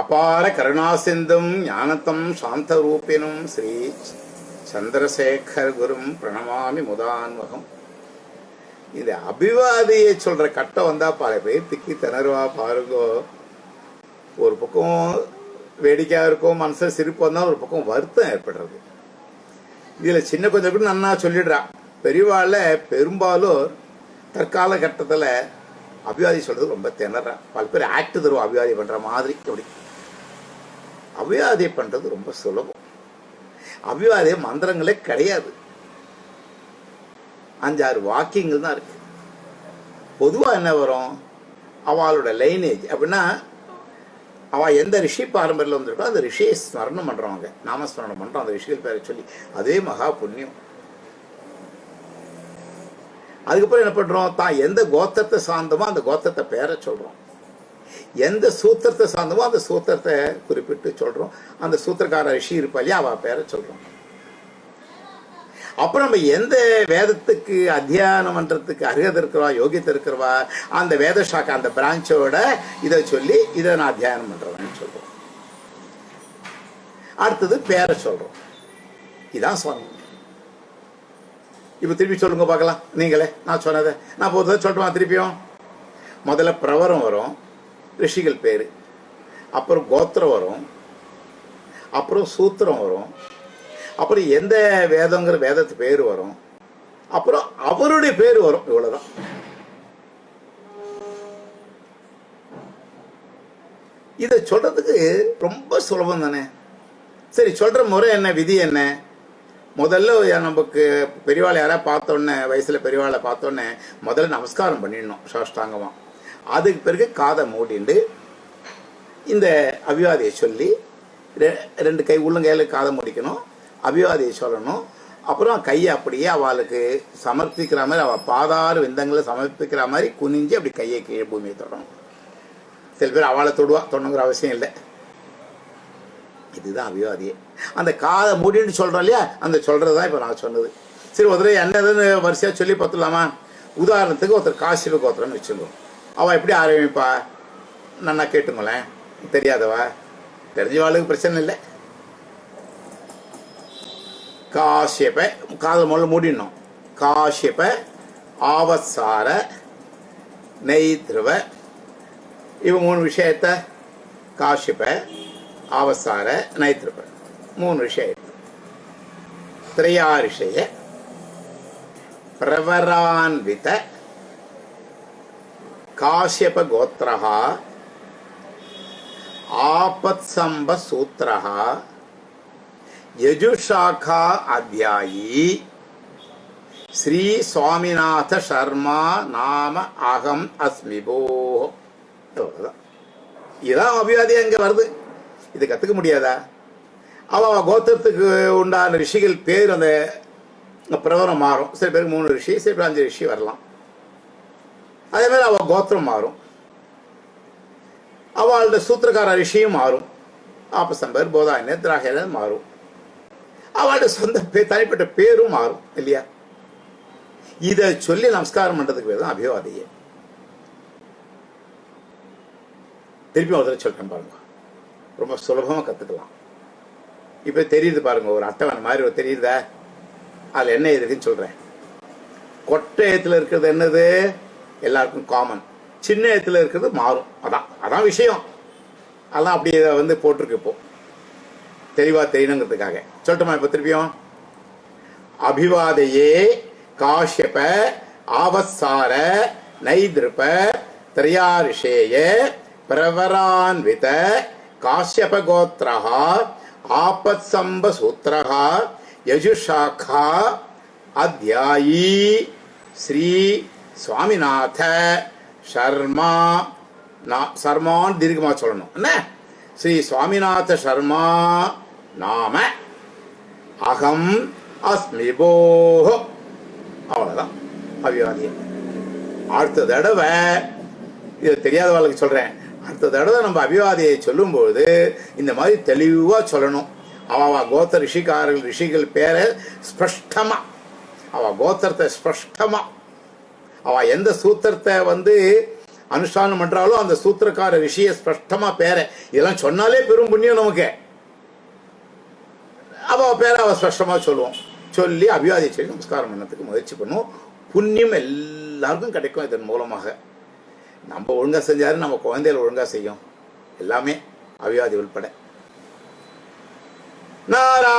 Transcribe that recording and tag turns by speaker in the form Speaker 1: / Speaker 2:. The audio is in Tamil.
Speaker 1: அபார கருணாசிந்தும் ஞானத்தம் சாந்த ரூபினும் ஸ்ரீ சந்திரசேகர் குரும் பிரணமாமி முதான்வகம். இந்த அபிவாதியை சொல்ற கட்டம் வந்தா பல பேர் திக்கி திணறுவா பாருங்கோ. ஒரு பக்கம் வேடிக்கையா இருக்கும் மனசுல சிரிப்பு வந்தா ஒரு பக்கம் வருத்தம் ஏற்படுறது. இதுல சின்ன கொஞ்சம் கூட நன்னா சொல்லிடுறா. பெரியவாள்ல பெரும்பாலும் தற்கால கட்டத்துல அபிவாதி சொல்றது ரொம்ப திணறா. பல பேர் ஆக்ட் தருவா அபிவாதி பண்ற மாதிரி. அப்படி அபிவாதி பண்றது ரொம்ப சுலபம். அபிவாதி மந்திரங்களே கிடையாது. அஞ்சாறு வாக்கியங்கள் தான் இருக்கு. பொதுவா என்ன வரும்? அவளோட லைனேஜ் அப்படின்னா அவ எந்த ரிஷி பாரம்பரியில் வந்திருக்கோ அந்த ரிஷியை ஸ்மரணம் பண்றவங்க நாமஸ்மரணம் பண்றோம் அந்த ரிஷிகள் பேரை சொல்லி. அதே மகா புண்ணியம். அதுக்கப்புறம் என்ன பண்றோம்? தான் எந்த கோத்திரத்தை சார்ந்தமோ அந்த கோத்திரத்தை பேரை சொல்றோம். எந்த சூத்திரத்தை சார்ந்தமோ அந்த சூத்திரத்தை குறிப்பிட்டு சொல்றோம். அந்த சூத்திரக்கார ரிஷி இருப்பா இல்லையா அவ பேரை சொல்றோம். அப்புறம் நம்ம எந்த வேதத்துக்கு அத்தியானம் பண்றதுக்கு அருகதை இருக்கிறவா யோகியத்தை இருக்கிறவா அந்த வேத சாக்கா அந்த பிரான்ச்சோட இதை சொல்லி இதை நான் அத்தியானம் பண்றவன்னு சொல்றோம். அடுத்தது பேரை சொல்றோம். இதான் சுவாமி இப்போ திருப்பி சொல்லுங்க பார்க்கலாம். நீங்களே நான் சொன்னதை. நான் பொதுவாக சொல்லட்டுமா திருப்பியும்? முதல்ல பிரவரம் வரும். ரிஷிகள் பேர். அப்புறம் கோத்திரம் வரும். அப்புறம் சூத்திரம் வரும். அப்புறம் எந்த வேதங்கிற வேதத்து பேர் வரும். அப்புறம் அவருடைய பேர் வரும். இவ்வளவுதான். இதை சொல்றதுக்கு ரொம்ப சுலபம் தானே. சரி சொல்ற முறை என்ன? விதி என்ன? முதல்ல நமக்கு பெரியவாளை யாராவது பார்த்தோன்னே வயசுல பெரியவாளை பார்த்தோன்னே முதல்ல நமஸ்காரம் பண்ணிடணும் சாஷ்டாங்கமாக அதுக்கு பிறகு காதை மூடிண்டு இந்த அபிவாதியை சொல்லி ரெ- ரெண்டு கை உள்ளங்கையில் காதை முடிக்கணும். அபிவாதியை சொல்லணும். அப்புறம் கையை அப்படியே அவளுக்கு சமர்ப்பிக்கிற மாதிரி அவள் பாதாறு விந்தங்களை சமர்ப்பிக்கிற மாதிரி குனிஞ்சு அப்படி கையை கீழே பூமியை தொடணும். சில பேர் அவளை தொடுவா தொடணுங்கிற அவசியம் இல்லை. இதுதான் அபிவாதியே. அந்த காதை மூடின்னு சொல்கிறோம் இல்லையா? அந்த சொல்கிறது தான் இப்போ நான் சொன்னது. சரி ஒருத்தர் என்னதுன்னு வரிசையாக சொல்லி பார்த்துலாமா உதாரணத்துக்கு ஒருத்தர் காசிப கோத்திரம்னு வச்சுருக்கோம் அவள் எப்படி ஆரம்பிப்பா? நன்னா கேட்டுங்களேன் தெரியாதவா? தெரிஞ்சவாளுக்கு பிரச்சனை இல்லை. காஷ்யப காதல் முதல்ல மூடிடணும். காஷ்யப்ப ஆவசார நெய்திருவ இவன் மூணு விஷயத்த காஷ்யப்ப ஆவசார நைத்திருப்ப மூணு விஷயம். திரையாரிஷய பிரவரான்வித காஷ்யப ஆபத் ஆபத்சம்ப சூத்திரः யஜுஷாக்கா அத்தியாயி ஸ்ரீ சுவாமிநாத சர்மா நாம அகம் அஸ்மி போ இதான் அபிவாதி அங்க வருது இது கத்துக்க முடியாதா அவ கோத்திரத்துக்கு உண்டான ரிஷிகள் பேர் அந்த பிரவரம் மாறும் சில பேருக்கு மூணு ரிஷி சில பேர் அஞ்சு ரிஷி வரலாம் அதே மாதிரி அவள் கோத்திரம் மாறும். அவளோட சூத்திரக்கார ரிஷியும் மாறும். ஆப்பசம்பர் போதாயனர் திராகனர் மாறும். அவளோட சொந்த பேர் தனிப்பட்ட பேரும் மாறும் இல்லையா? இதை சொல்லி நமஸ்காரம் பண்றதுக்கு பேர் தான் அபிவாதியே. திருப்பி ஒரு தடவை சொல்றேன் பாருங்க. ரொம்ப சுலபமா கத்துக்கலாம். இப்போ தெரியுது பாருங்க ஒரு அட்டவணை மாதிரி ஒரு தெரியுதா? அதுல என்ன இருக்குன்னு சொல்றேன். கொட்டயத்தில் இருக்கிறது என்னது? எல்லாருக்கும் காமன் சின்ன இடத்துல இருக்கிறது மாறும். அதான் அதான் விஷயம். அதான் அப்படியே வந்து போட்டிருக்கு இப்போ. தெளிவா தெரியணுங்கிறதுக்காக. சொல்லட்டுமா இப்ப திருப்பியும்? அபிவாதையே காஷ்யப ஆவசார நைதிருப திரையாரிஷேய பிரவரான்வித காஷ்யப கோத்திரः ஆபத்சம்ப சூத்திரः யஜுஷாக்கா அத்தியாயி ஸ்ரீ சுவாமிநாத சர்மா நான் சர்மான்னு தீர்க்கமா சொல்லணும். என்ன? ஸ்ரீ சுவாமிநாத சர்மா நாம அகம் அஸ்மிபோ அவ்வளவுதான் அபிவாதியம். அடுத்த தடவை இது தெரியாதவர்களுக்கு சொல்றேன். அடுத்த தடவை நம்ம அபிவாதியை சொல்லும்போது இந்த மாதிரி தெளிவா சொல்லணும். அவ கோத்த ரிஷிகாரர்கள் ரிஷிகள் பேரை ஸ்பஷ்டமா. அவ கோத்திரத்தை ஸ்பஷ்டமா அவ எந்த சூத்திரத்தை வந்து அனுஷ்டானம் பண்றாலும் அந்த சூத்திரக்கார விஷய ஸ்பஷ்டமா பேர. இதெல்லாம் சொன்னாலே பெரும் புண்ணியம் நமக்கு. அவ பேரை அவ ஸ்பஷ்டமா சொல்லுவோம் சொல்லி அபிவாதி நமஸ்காரம் பண்ணதுக்கு முயற்சி பண்ணுவோம். புண்ணியம் எல்லாருக்கும் கிடைக்கும் இதன் மூலமாக. நம்ம ஒழுங்கா செஞ்சாரு நம்ம குழந்தைகள் ஒழுங்கா செய்யும். எல்லாமே அபிவாதி உள்பட. நாரா